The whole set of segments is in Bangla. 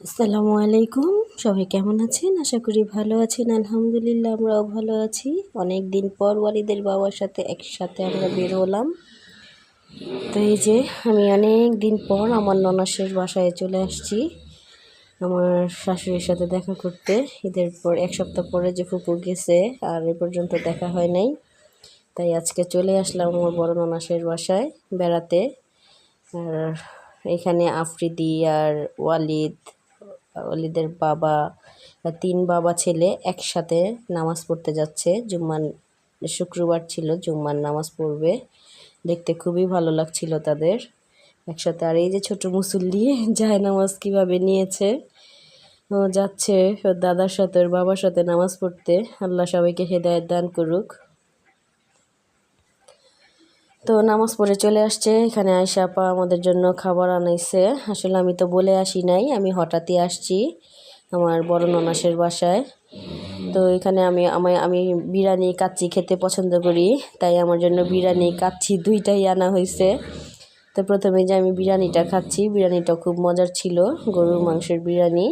আসসালামু আলাইকুম। সবাই কেমন আছেন? আশা করি ভালো আছেন, আলহামদুলিল্লাহ আমরাও ভালো আছি। অনেক দিন পর ওয়ালিদের বাবার সাথে একসাথে আমরা বের হলাম। তো এই যে, আমি অনেক দিন পর আমার ননাসের বাসায় চলে আসছি। আমার শাশুড়ির সাথে দেখা করতে। ঈদের পর এক সপ্তাহ পরে যে ফুপু গেছে, আর এ পর্যন্ত দেখা হয় নাই। তাই আজকে চলে আসলাম আমার বড় ননাসের বাসায় বেড়াতে। আর এখানে আফ্রিদি আর ওয়ালিদ ওয়ালিদের বাবা তিন বাবা ছেলে একসাথে নামাজ পড়তে যাচ্ছে। জুম্মান শুক্রবার ছিল, জুম্মার নামাজ পড়বে। দেখতে খুবই ভালো লাগছিল তাদের একসাথে। আর এই যে ছোট মুসল্লি যায় নামাজ কীভাবে নিয়েছে যাচ্ছে দাদার সাথে, ওর বাবার সাথে নামাজ পড়তে। আল্লাহ সবাইকে হেদায়ত দান করুক। তো নামাজ পড়ে চলে আসছে, এখানে আয়সা আপা আমাদের জন্য খাবার আনাইছে। আসলে আমি তো বলে আসি নাই, আমি হঠাৎই আসছি আমার বড় ননাসের বাসায়। তো এখানে আমি আমি আমি বিরিয়ানি কাচ্চি খেতে পছন্দ করি, তাই আমার জন্য বিরিয়ানি কাচ্চি দুইটাই আনা হয়েছে। তো প্রথমে যে আমি বিরিয়ানিটা খাচ্ছি, বিরিয়ানিটা খুব মজার ছিল, গরুর মাংসের বিরিয়ানি।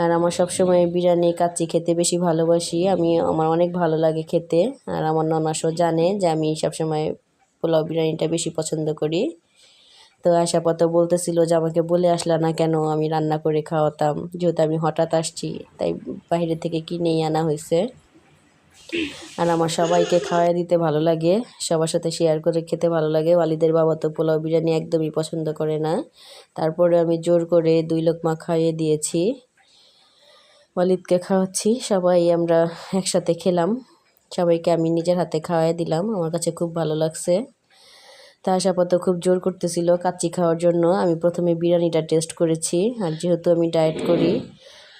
আর আমার সবসময় বিরিয়ানি কাচ্চি খেতে বেশি ভালোবাসি, আমি, আমার অনেক ভালো লাগে খেতে। আর আমার ননাসও জানে যে আমি সবসময় পোলাও বিরিয়ানিটা বেশি পছন্দ করি। তো আশাপত বলতেছিল যে, আমাকে বলে আসলা না কেন? আমি রান্না করে খাওয়াতাম। যেহেতু আমি হঠাৎ আসছি, তাই বাইরে থেকে কিনেই আনা হয়েছে। আর আমার সবাইকে খাওয়াই দিতে ভালো লাগে, সবার সাথে শেয়ার করে খেতে ভালো লাগে। ওয়ালিদের বাবা তো পোলাও বিরিয়ানি একদমই পছন্দ করে না। তারপরে আমি জোর করে দুই লোকমা খাইয়ে দিয়েছি। ওয়ালিদকে খাওয়াচ্ছি, সবাই আমরা একসাথে খেলাম। সবাইকে আমি নিজের হাতে খাওয়াই দিলাম। আমার কাছে খুব ভালো লাগছে। তা আশাপত খুব জোর করতেছিল কাচ্চি খাওয়ার জন্য। আমি প্রথমে বিরিয়ানিটা টেস্ট করেছি। আর যেহেতু আমি ডায়েট করি,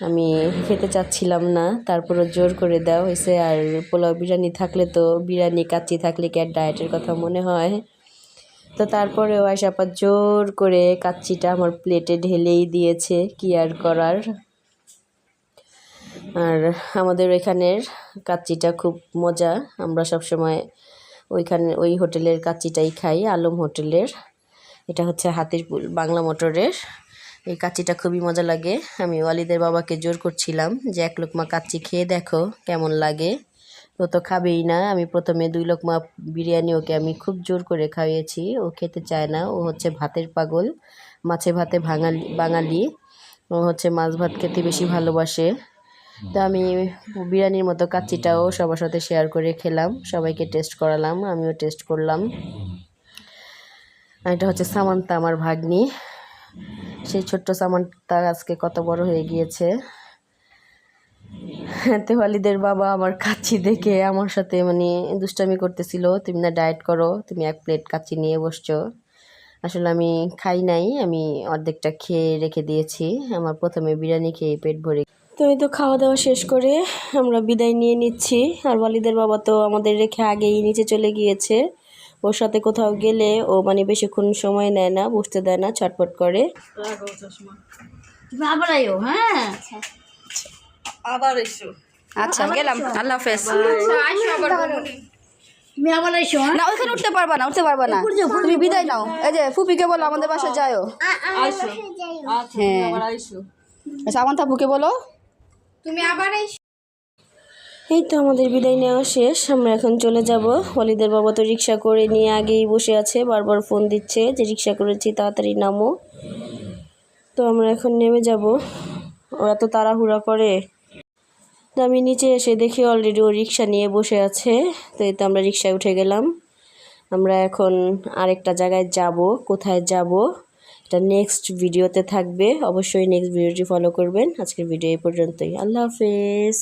আমি খেতে চাচ্ছিলাম না। তারপরও জোর করে দেওয়া হয়েছে। আর পোলাও বিরিয়ানি থাকলে তো বিরিয়ানি, কাচ্চি থাকলে কি আর ডায়েটের কথা মনে হয়? তো তারপরেও আশাপাত জোর করে কাচ্চিটা আমার প্লেটে ঢেলেই দিয়েছে। কি আর করার? আর আমাদের এখানের কাচ্চিটা খুব মজা। আমরা সব সময় ওইখানে, ওই হোটেলের কাচ্চিটাই খাই, আলম হোটেলের। এটা হচ্ছে হাতির বাংলা মোটরের। এই কাচ্চিটা খুবই মজা লাগে। আমি ওয়ালিদের বাবাকে জোর করছিলাম যে, এক লোকমা কাচ্চি খেয়ে দেখো কেমন লাগে। ও তো খাবেই না। আমি প্রথমে দুই লোকমা বিরিয়ানি ওকে আমি খুব জোর করে খাইয়েছি। ও খেতে চায় না। ও হচ্ছে ভাতের পাগল, মাছে ভাতে ভাঙালি, বাঙালি। ও হচ্ছে মাছ ভাত খেতে বেশি ভালোবাসে। তো আমি বিরিয়ানির মতো কাচ্চিটাও সবার সাথে শেয়ার করে খেলাম সবাইকে টেস্ট করালাম আমিও টেস্ট করলাম। এটা হচ্ছে সামান্তা আমার ভাগ্নি। সেই ছোট্ট সামান্তা আজকে কত বড় হয়ে গিয়েছে। তেওয়ালিদের বাবা আমার কাচ্চি দেখে আমার সাথে মানে দুষ্টামি করতেছিল তুমি না ডায়েট করো তুমি এক প্লেট কাচ্চি নিয়ে বসছো। আসলে আমি খাই নাই আমি অর্ধেকটা খেয়ে রেখে দিয়েছি আমার প্রথমে বিরিয়ানি খেয়ে পেট ভরে তো এই তো খাওয়া দাওয়া শেষ করে আমরা বিদায় নিয়ে নিচ্ছি। আর ওয়ালিদের বাবা তো আমাদের রেখে আগেই নিচে চলে গিয়েছে। ওর সাথে কোথাও গেলে ও মানে বেশিক্ষণ সময় নেয় না বুঝতে দেয় না ছটফট করে। আবার আইও হ্যাঁ? আবার এসো। আচ্ছা গেলাম। আল্লাহ হাফেজ। তুমি আবার আইসো হ্যাঁ? না ওইখানে উঠতে পারবা না উঠতে পারবা না। তুমি বিদায় নাও। এই যে ফুপিকে বলো আমাদের বাসায় যাও আচ্ছা হ্যাঁ। আচ্ছা আমার থাপুকে বলো। এই তো আমাদের বিদায় নেওয়া শেষ। আমরা এখন চলে যাব। হলিদের বাবা তো রিক্সা করে নিয়ে আগেই বসে আছে, বারবার ফোন দিচ্ছে যে রিক্সা করেছি, তাড়াতাড়ি নামো। তো আমরা এখন নেমে যাব। ওরা তো তাড়াহুড়া করে। তো আমি নিচে এসে দেখি অলরেডি ও রিক্সা নিয়ে বসে আছে। তো এই তো আমরা রিক্সায় উঠে গেলাম। আমরা এখন আরেকটা জায়গায় যাব। কোথায় যাব? এটা নেক্সট ভিডিওতে থাকবে। অবশ্যই নেক্সট ভিডিওটি ফলো করবেন। আজকের ভিডিও এই পর্যন্তই। আল্লাহ হাফেজ।